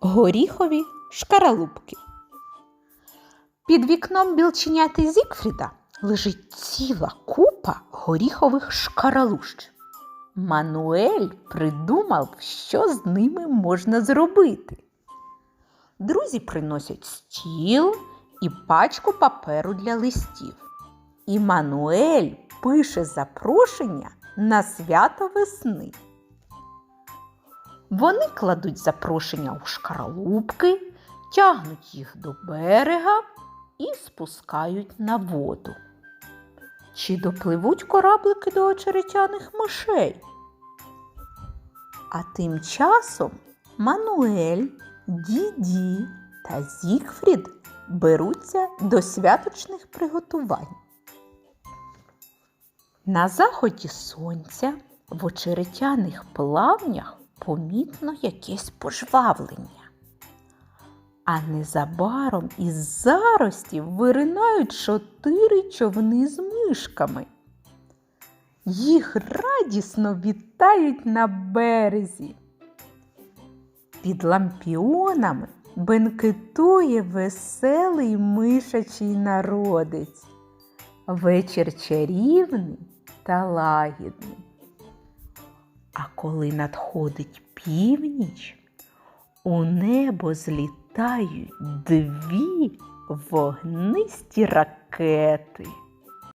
Горіхові шкаралупки. Під вікном білченяти Зікфріда лежить ціла купа горіхових шкаралущ. Мануель придумав, що з ними можна зробити. Друзі приносять стіл і пачку паперу для листів. І Мануель пише запрошення на свято весни. Вони кладуть запрошення у шкаралупки, тягнуть їх до берега і спускають на воду. Чи допливуть кораблики до очеретяних мишей? А тим часом Мануель, Діді та Зігфрід беруться до святочних приготувань. На заході сонця в очеретяних плавнях помітно якесь пожвавлення. А незабаром із заростів виринають чотири човни з мишками. Їх радісно вітають на березі. Під лампіонами бенкетує веселий мишачий народець. Вечір чарівний та лагідний. А коли надходить північ, у небо злітають дві вогнисті ракети.